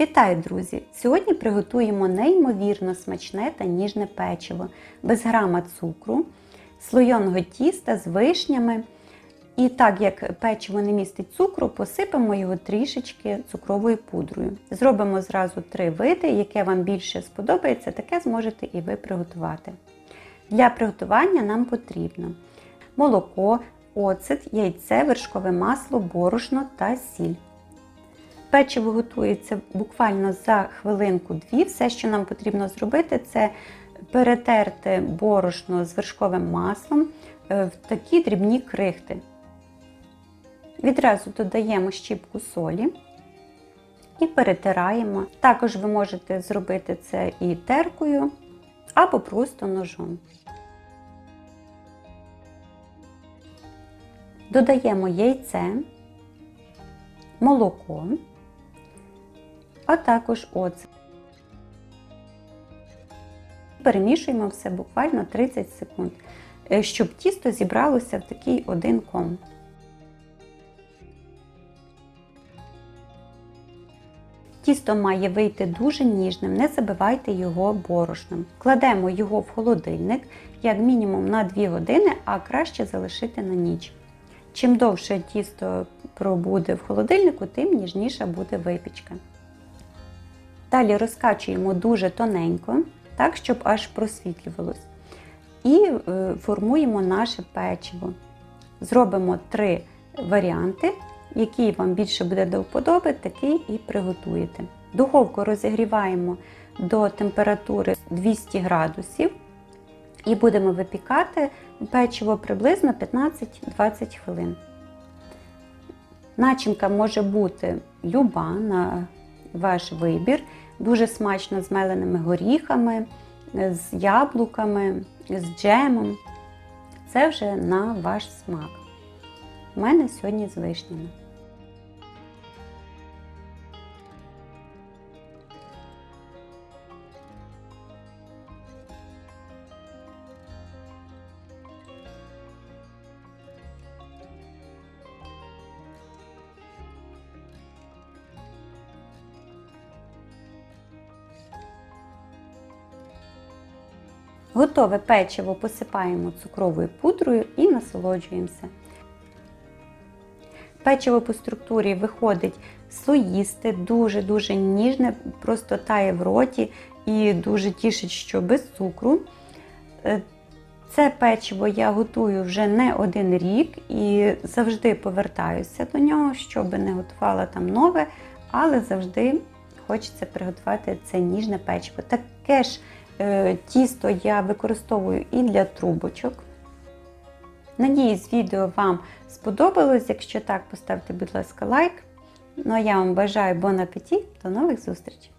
Вітаю, друзі! Сьогодні приготуємо неймовірно смачне та ніжне печиво без грама цукру, слойоного тіста з вишнями. І так як печиво не містить цукру, посипемо його трішечки цукровою пудрою. Зробимо зразу три види, яке вам більше сподобається, таке зможете і ви приготувати. Для приготування нам потрібно молоко, оцет, яйце, вершкове масло, борошно та сіль. Печиво готується буквально за хвилинку-дві. Все, що нам потрібно зробити, це перетерти борошно з вершковим маслом е, в такі дрібні крихти. Відразу додаємо щіпку солі і перетираємо. Також ви можете зробити це і теркою або просто ножом. Додаємо яйце, молоко, а також оцет. Перемішуємо все буквально 30 секунд, е, щоб тісто зібралося в такий один ком. Тісто має вийти дуже ніжним, не забивайте його борошном. Кладемо його в холодильник як мінімум на 2 години, а краще залишити на ніч. Чим довше тісто пробуде в холодильнику, тим ніжніша буде випічка. Далі розкачуємо дуже тоненько, так, щоб аж просвітлювалось. І е, формуємо наше печиво. Зробимо три варіанти, який вам більше буде до вподоби, такий і приготуєте. Духовку розігріваємо до температури 200 градусів і будемо випікати печиво приблизно 15-20 хвилин. Начинка може бути люба на ваш вибір, дуже смачно з меленими горіхами, з яблуками, з джемом. Це вже на ваш смак. У мене сьогодні з вишнями. Готове печиво посипаємо цукровою пудрою і насолоджуємося. Печиво по структурі виходить слоїсте, дуже-дуже ніжне, просто тає в роті і дуже тішить, що без цукру. Е, Це печиво я готую вже не один рік і завжди повертаюся до нього, щоб не готувала там нове, але завжди хочеться приготувати це ніжне печиво. Таке ж тісто я використовую і для трубочок. Надіюсь, відео вам сподобалось. Якщо так, поставте, будь ласка, лайк. Ну а я вам бажаю бон апеті. До нових зустрічей!